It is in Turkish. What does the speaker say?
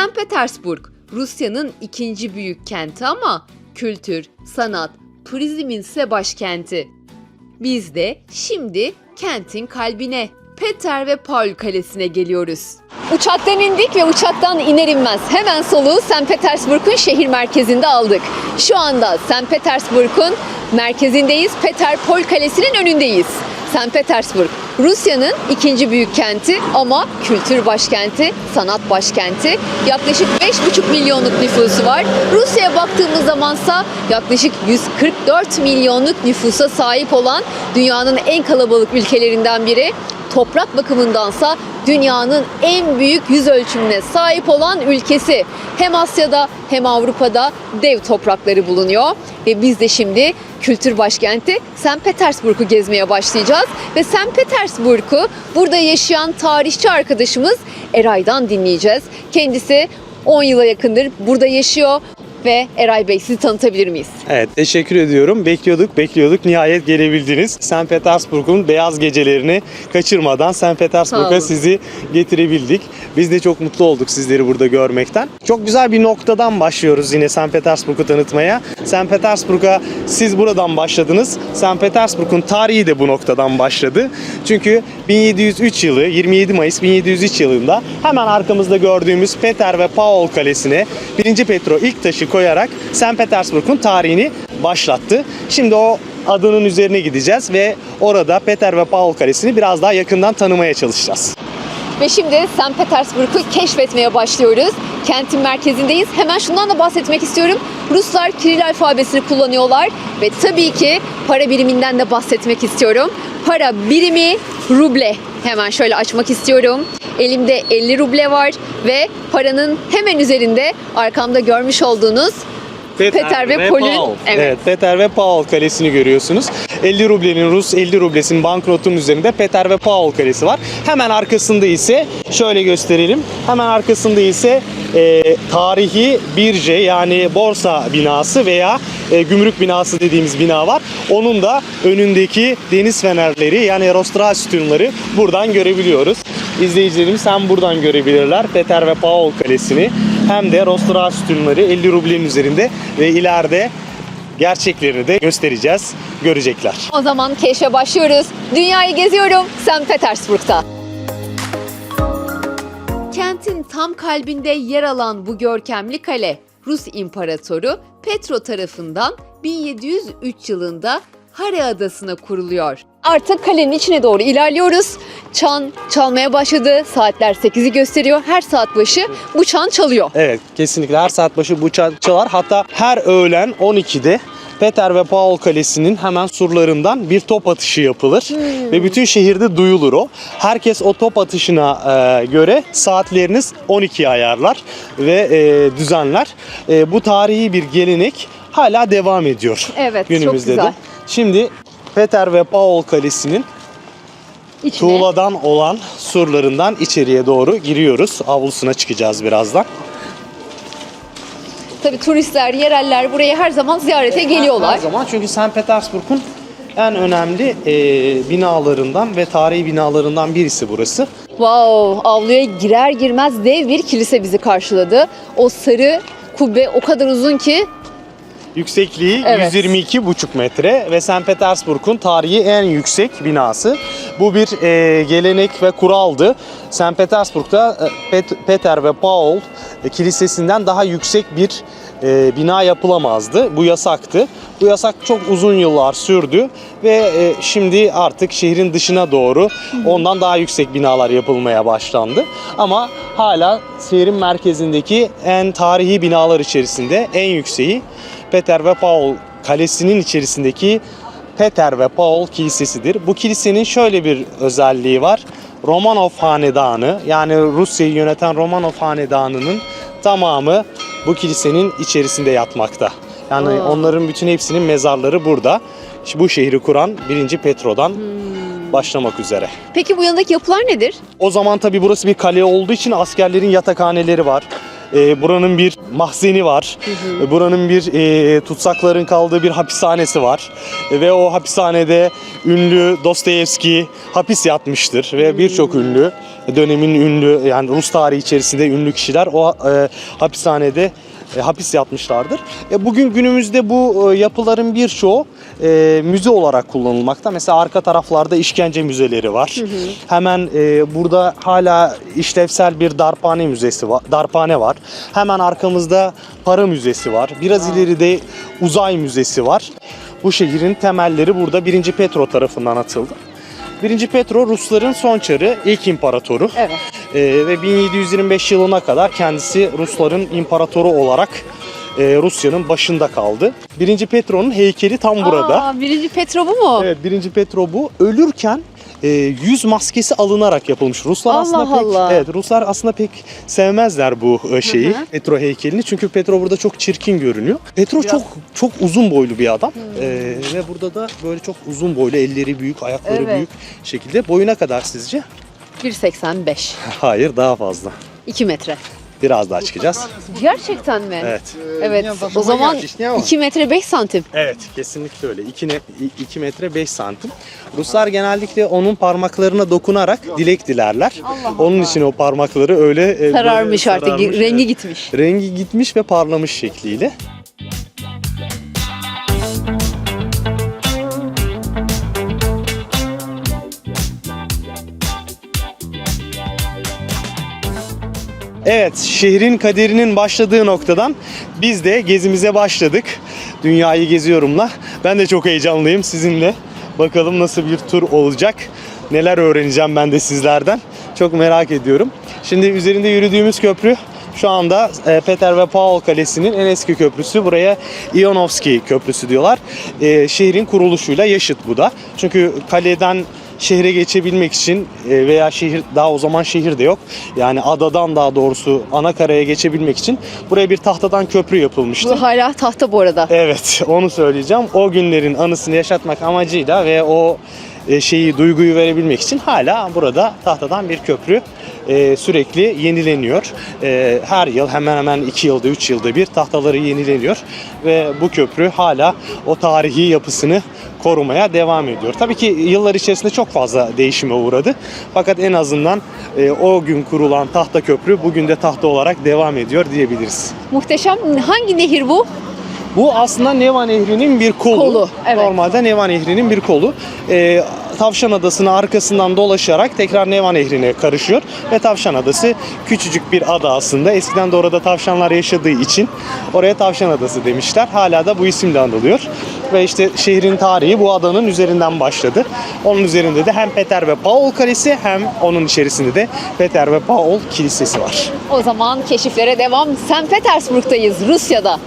St. Petersburg, Rusya'nın ikinci büyük kenti ama kültür, sanat, turizmin ise başkenti. Biz de şimdi kentin kalbine, Peter ve Paul Kalesi'ne geliyoruz. Uçaktan indik ve uçaktan iner inmez hemen soluğu St. Petersburg'un şehir merkezinde aldık. Şu anda St. Petersburg'un merkezindeyiz. Peter Paul Kalesi'nin önündeyiz. St. Petersburg, Rusya'nın ikinci büyük kenti ama kültür başkenti, sanat başkenti. Yaklaşık 5,5 milyonluk nüfusu var. Rusya'ya baktığımız zamansa yaklaşık 144 milyonluk nüfusa sahip olan dünyanın en kalabalık ülkelerinden biri. Toprak bakımındansa dünyanın en büyük yüz ölçümüne sahip olan ülkesi. Hem Asya'da hem Avrupa'da dev toprakları bulunuyor. Ve biz de şimdi kültür başkenti St. Petersburg'u gezmeye başlayacağız. Ve St. Petersburg'u burada yaşayan tarihçi arkadaşımız Eray'dan dinleyeceğiz. Kendisi 10 yıla yakındır burada yaşıyor. Ve Eray Bey sizi tanıtabilir miyiz? Evet teşekkür ediyorum. Bekliyorduk bekliyorduk nihayet gelebildiniz. St. Petersburg'un beyaz gecelerini kaçırmadan St. Petersburg'a sizi getirebildik. Biz de çok mutlu olduk sizleri burada görmekten. Çok güzel bir noktadan başlıyoruz yine St. Petersburg'u tanıtmaya. St. Petersburg'a siz buradan başladınız. St. Petersburg'un tarihi de bu noktadan başladı. Çünkü 1703 yılı 27 Mayıs 1703 yılında hemen arkamızda gördüğümüz Peter ve Paul Kalesi'ne 1. Petro ilk taşı koyarak St. Petersburg'un tarihini başlattı. Şimdi o adının üzerine gideceğiz ve orada Peter ve Paul Kalesi'ni biraz daha yakından tanımaya çalışacağız. Ve şimdi St. Petersburg'u keşfetmeye başlıyoruz. Kentin merkezindeyiz. Hemen şundan da bahsetmek istiyorum. Ruslar Kiril alfabesini kullanıyorlar ve tabii ki para biriminden de bahsetmek istiyorum. Para birimi ruble. Hemen şöyle açmak istiyorum. Elimde 50 ruble var ve paranın hemen üzerinde arkamda görmüş olduğunuz Peter ve Paul'ün- Paul. evet. Evet. Peter ve Paul Kalesi'ni görüyorsunuz. 50 rublenin Rus 50 rublesinin banknotunun üzerinde Peter ve Paul Kalesi var. Hemen arkasında ise şöyle gösterelim. Hemen arkasında ise e, tarihi birce yani borsa binası veya e, gümrük binası dediğimiz bina var. Onun da önündeki deniz fenerleri yani rostra sütunları buradan görebiliyoruz. İzleyicilerimiz hem buradan görebilirler Peter ve Paul Kalesi'ni hem de rostra sütunları 50 rublenin üzerinde ve ileride gerçeklerini de göstereceğiz, görecekler. O zaman keşfe başlıyoruz. Dünyayı geziyorum St. Petersburg'da. Kentin tam kalbinde yer alan bu görkemli kale, Rus İmparatoru Petro tarafından 1703 yılında Hare Adası'na kuruluyor. Artık kalenin içine doğru ilerliyoruz. Çan çalmaya başladı. Saatler 8'i gösteriyor. Her saat başı bu çan çalıyor. Evet, kesinlikle her saat başı bu çal- çalar. Hatta her öğlen 12'de Peter ve Paul Kalesi'nin hemen surlarından bir top atışı yapılır ve bütün şehirde duyulur o. Herkes o top atışına e, göre saatleriniz 12'ye ayarlar ve e, düzenler. E, bu tarihi bir gelenek hala devam ediyor. Evet, çok günümüzde güzel. de. Şimdi Peter ve Paul Kalesi'nin İçine. tuğladan olan surlarından içeriye doğru giriyoruz. Avlusuna çıkacağız birazdan. Tabii turistler, yereller buraya her zaman ziyarete geliyorlar. Her zaman çünkü St. Petersburg'un en önemli e, binalarından ve tarihi binalarından birisi burası. Wow, avluya girer girmez dev bir kilise bizi karşıladı. O sarı kubbe o kadar uzun ki Yüksekliği Evet. 122,5 metre ve St. Petersburg'un tarihi en yüksek binası. Bu bir e, gelenek ve kuraldı. St. Petersburg'da e, Pet- Peter ve Paul e, kilisesinden daha yüksek bir e, bina yapılamazdı. Bu yasaktı. Bu yasak çok uzun yıllar sürdü ve e, şimdi artık şehrin dışına doğru ondan daha yüksek binalar yapılmaya başlandı. Ama hala şehrin merkezindeki en tarihi binalar içerisinde en yükseği Peter ve Paul Kalesi'nin içerisindeki Peter ve Paul Kilisesi'dir. Bu kilisenin şöyle bir özelliği var. Romanov Hanedanı yani Rusya'yı yöneten Romanov Hanedanı'nın tamamı bu kilisenin içerisinde yatmakta. Yani Aa. onların bütün hepsinin mezarları burada. İşte bu şehri kuran 1. Petro'dan başlamak üzere. Peki bu yanındaki yapılar nedir? O zaman tabi burası bir kale olduğu için askerlerin yatakhaneleri var. E, buranın bir mahzeni var. E, Buranın bir e, tutsakların kaldığı bir hapishanesi var. E, ve o hapishanede ünlü Dostoyevski hapis yatmıştır ve birçok ünlü dönemin ünlü yani Rus tarihi içerisinde ünlü kişiler o e, hapishanede e, hapis yatmışlardır. E, bugün günümüzde bu e, yapıların birçoğu e, müze olarak kullanılmakta. Mesela arka taraflarda işkence müzeleri var. Hemen e, burada hala işlevsel bir darphane müzesi var. Darphane var. Hemen arkamızda para müzesi var. Biraz ileride uzay müzesi var. Bu şehrin temelleri burada 1. Petro tarafından atıldı. 1. Petro Rusların son çarı, ilk imparatoru. Evet. Ee, ve 1725 yılına kadar kendisi Rusların imparatoru olarak e, Rusya'nın başında kaldı. 1. Petro'nun heykeli tam burada. Aa, birinci Petro bu mu? Evet 1. Petro bu. Ölürken e, yüz maskesi alınarak yapılmış. Ruslar Allah aslında pek Allah. evet Ruslar aslında pek sevmezler bu e, şeyi. Hı hı. Petro heykelini çünkü Petro burada çok çirkin görünüyor. Petro çok çok uzun boylu bir adam. E, ve burada da böyle çok uzun boylu, elleri büyük, ayakları Evet. büyük şekilde. Boyuna kadar sizce? 1.85. Hayır, daha fazla. 2 metre. Biraz daha çıkacağız. Gerçekten mi? Evet. Evet. O zaman 2 metre 5 santim. Evet kesinlikle öyle. 2, 2 metre 5 santim. Ruslar genellikle onun parmaklarına dokunarak dilek dilerler. onun için o parmakları öyle e, böyle Sararmış artık. sararmış, Rengi gitmiş. Rengi gitmiş ve parlamış şekliyle. Evet, şehrin kaderinin başladığı noktadan biz de gezimize başladık. Dünyayı geziyorumla. Ben de çok heyecanlıyım sizinle. Bakalım nasıl bir tur olacak. Neler öğreneceğim ben de sizlerden. Çok merak ediyorum. Şimdi üzerinde yürüdüğümüz köprü şu anda e, Peter ve Paul Kalesi'nin en eski köprüsü. Buraya Ionovski Köprüsü diyorlar. E, şehrin kuruluşuyla yaşıt bu da. Çünkü kaleden şehre geçebilmek için e, veya şehir daha o zaman şehir de yok. Yani adadan daha doğrusu ana karaya geçebilmek için buraya bir tahtadan köprü yapılmıştı. Bu hala tahta bu arada. Evet, onu söyleyeceğim. O günlerin anısını yaşatmak amacıyla ve o e, şeyi, duyguyu verebilmek için hala burada tahtadan bir köprü e, sürekli yenileniyor. E, her yıl hemen hemen 2 yılda, 3 yılda bir tahtaları yenileniyor ve bu köprü hala o tarihi yapısını korumaya devam ediyor. Tabii ki yıllar içerisinde çok fazla değişime uğradı. Fakat en azından e, o gün kurulan tahta köprü bugün de tahta olarak devam ediyor diyebiliriz. Muhteşem. Hangi nehir bu? Bu aslında Neva Nehri'nin bir kolu. Kolu, evet. Normalde Neva Nehri'nin bir kolu. Ee, Tavşan Adası'nın arkasından dolaşarak tekrar Neva Nehri'ne karışıyor. Ve Tavşan Adası küçücük bir ada aslında. Eskiden de orada tavşanlar yaşadığı için oraya Tavşan Adası demişler. Hala da bu isimle anılıyor. Ve işte şehrin tarihi bu adanın üzerinden başladı. Onun üzerinde de hem Peter ve Paul Kalesi hem onun içerisinde de Peter ve Paul Kilisesi var. O zaman keşiflere devam. St. Petersburg'dayız, Rusya'da.